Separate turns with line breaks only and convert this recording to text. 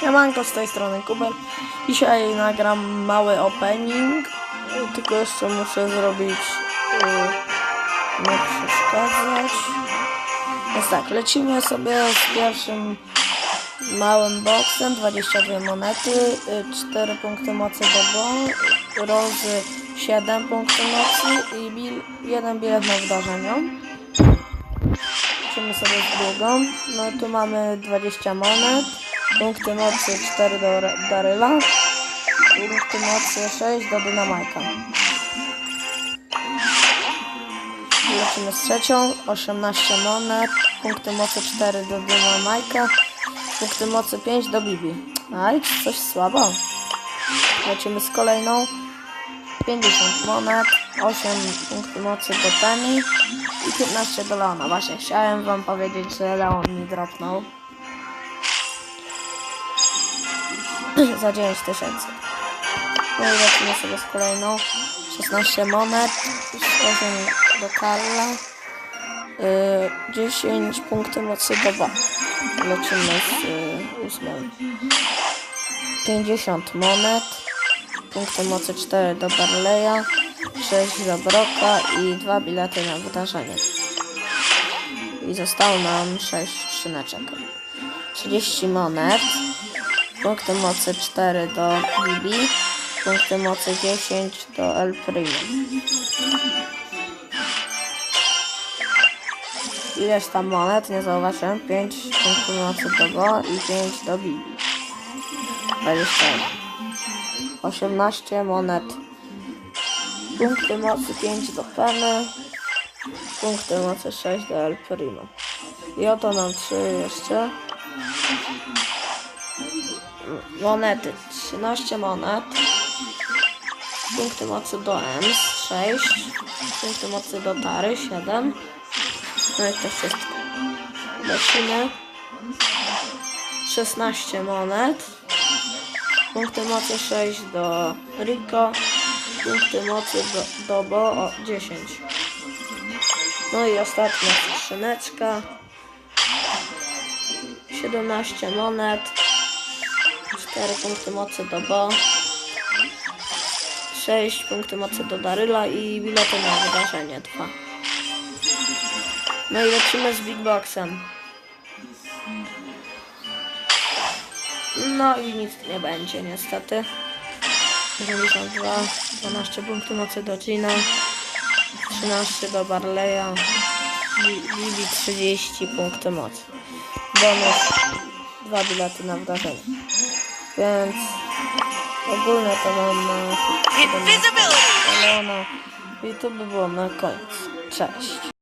Siemanko z tej strony Kuber. Dzisiaj nagram mały opening, tylko jeszcze muszę zrobić yy, nie przeszkadzać. Więc tak, lecimy sobie z pierwszym małym boksem, 22 monety, 4 punkty mocy do bon, rozy 7 punktów mocy i bil, jeden bilet na wydarzeniu. Lecimy sobie z drugą. No tu mamy 20 monet. Punkty mocy 4 do Daryla. Punkty mocy 6 do Dynamajka. Lecimy z trzecią. 18 monet. Punkty mocy 4 do Dynamajka. Punkty mocy 5 do Bibi. Aj, coś słabo. Lecimy z kolejną. 50 monet, 8 punktów mocy Penny i 15 do Leona. Właśnie chciałem wam powiedzieć, że Leon mi dropnął za 9 tysięcy. No i lecimy sobie z kolejną. 16 monet, 8 do Karla, y, 10 punktów mocy do Ba. Lecimy z y, 8. 50 monet, punkty mocy 4 do Barleya, 6 do Broka i 2 bilety na wydarzenie. I zostało nam 6 skrzyneczek. 30 monet, punkty mocy 4 do Bibi, punkty mocy 10 do El Primo. Ileś tam monet, nie zauważyłem, 5 punktów mocy do Bo i 5 do Bibi. 21. 18 monet. Punkty mocy 5 do Penny. Punkty mocy 6 do El Primo. I oto nam 3 jeszcze. Monety. 13 monet. Punkty mocy do Ems 6. Punkty mocy do Tary 7. No i to wszystko. Lecimy. 16 monet. Punkty mocy 6 do Rico. Punkty mocy do, do Bo o 10. No i ostatnia skrzyneczka. 17 monet. 4 punkty mocy do Bo. 6 punkty mocy do Daryla i bilety na wydarzenie 2. No i lecimy z Big Boxem. No i nic nie będzie niestety. 92, 12 punktów mocy do Gina, 13 do Barleya, Bibi 30 punktów mocy. Bonus 2 bilety na wydarzenie. Więc ogólnie to mam na! Leona i to by było na koniec. Cześć.